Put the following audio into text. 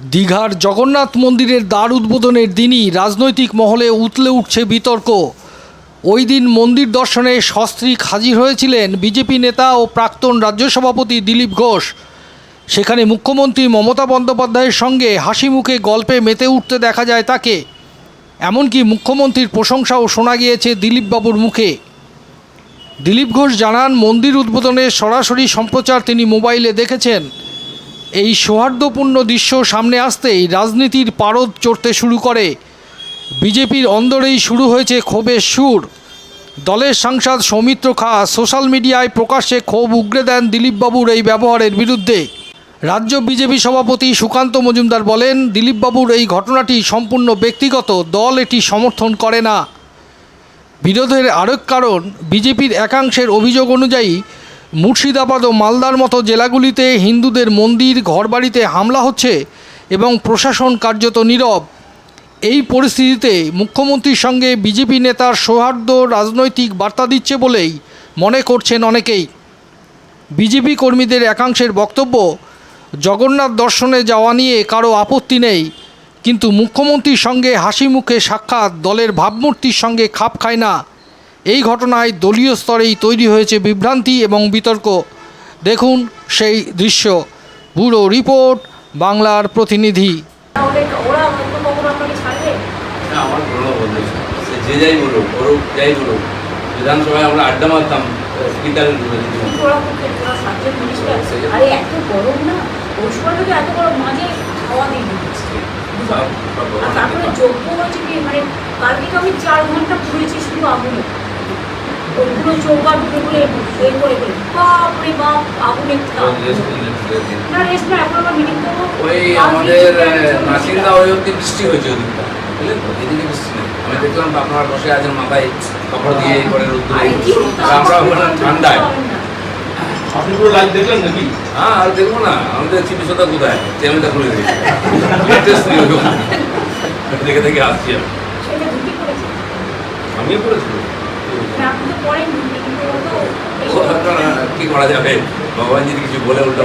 দীঘার জগন্নাথ মন্দিরের দ্বার উদ্বোধনের দিনই রাজনৈতিক মহলে উতলে উঠছে বিতর্ক। ওই দিন মন্দির দর্শনে সস্ত্রীক হাজির হয়েছিলেন বিজেপি নেতা ও প্রাক্তন রাজ্য সভাপতি দিলীপ ঘোষ। সেখানে মুখ্যমন্ত্রী মমতা বন্দ্যোপাধ্যায়ের সঙ্গে হাসি মুখে গল্পে মেতে উঠতে দেখা যায় তাকে। এমনকি মুখ্যমন্ত্রীর প্রশংসাও শোনা গিয়েছে দিলীপবাবুর মুখে। দিলীপ ঘোষ জানান, মন্দির উদ্বোধনের সরাসরি সম্প্রচার তিনি মোবাইলে দেখেছেন। এই সৌহার্দ্যপূর্ণ দৃশ্য সামনে আসতেই রাজনীতির পারদ চড়তে শুরু করে। বিজেপির অন্দরেই শুরু হয়েছে ক্ষোভের সুর। দলের সাংসদ সৌমিত্র খা সোশ্যাল মিডিয়ায় প্রকাশ্যে ক্ষোভ উগরে দেন দিলীপবাবুর এই ব্যবহারের বিরুদ্ধে। রাজ্য বিজেপি সভাপতি সুকান্ত মজুমদার বলেন, দিলীপবাবুর এই ঘটনাটি সম্পূর্ণ ব্যক্তিগত, দল এটি সমর্থন করে না। বিরোধের আরেক কারণ, বিজেপির একাংশের অভিযোগ অনুযায়ী মুর্শিদাবাদ ও মালদার মতো জেলাগুলিতে হিন্দুদের মন্দির, ঘরবাড়িতে হামলা হচ্ছে এবং প্রশাসন কার্যত নীরব। এই পরিস্থিতিতে মুখ্যমন্ত্রীর সঙ্গে বিজেপি নেতার সৌহার্দ্য রাজনৈতিক বার্তা দিচ্ছে বলেই মনে করছেন অনেকেই। বিজেপি কর্মীদের একাংশের বক্তব্য, জগন্নাথ দর্শনে যাওয়া নিয়ে কারও আপত্তি নেই, কিন্তু মুখ্যমন্ত্রীর সঙ্গে হাসি মুখে সাক্ষাৎ দলের ভাবমূর্তির সঙ্গে খাপ খায় না। এই ঘটনায় দলীয় স্তরেই তৈরি হয়েছে বিভ্রান্তি এবং বিতর্ক। দেখুন সেই দৃশ্য। ব্যুরো রিপোর্ট বাংলার প্রতিনিধি। তাহলে ওরা অন্য কখনো আপনাকে ছাড়বে? না আমার কোনো বন্ধু সে যে যাই বলুক ওরও যাই বলুক বিধানসভায় আমরা আড্ডা মারতাম স্পিকারের কিন্তু ওরা খুব ওরা সাতজন মিনিস্টার আরে এত গরম না? ওই সময় থেকে এত গরম মাঝে খাওয়া দিয়ে দিচ্ছে আর তারপরে যোগ্য হয়েছে কি? মানে কালকে আমি চার ঘণ্টা ঘুরেছি শুধু আগুনে। ওগুলো চৌকা ঢুকে বলে এ করে করে বাপরে বাপ আগুনের তাপ না রেস্ট না এখন আবার মিটিং করব। ওই আমাদের নাসিন্দা ওই অব্দি বৃষ্টি হয়েছে ওদিকটা বুঝলেন? তো এদিকে বৃষ্টি নেই। আমি দেখলাম আপনারা বসে আছেন মাথায় কাপড় দিয়ে করে রোদ্দুরে আরে কি হতো? আর আমরা বললাম ঠান্ডায়। আপনি পুরো লাইভ দেখলেন নাকি? হ্যাঁ আর দেখব না। আমাদের চিকিৎসা কোথায়? চেমেটা খুলে দিয়েছে দেখে দেখে আসছি আমি। ঢুকে পড়েছে। কি করা যাবে? ভগবান যদি কিছু বলে উল্টো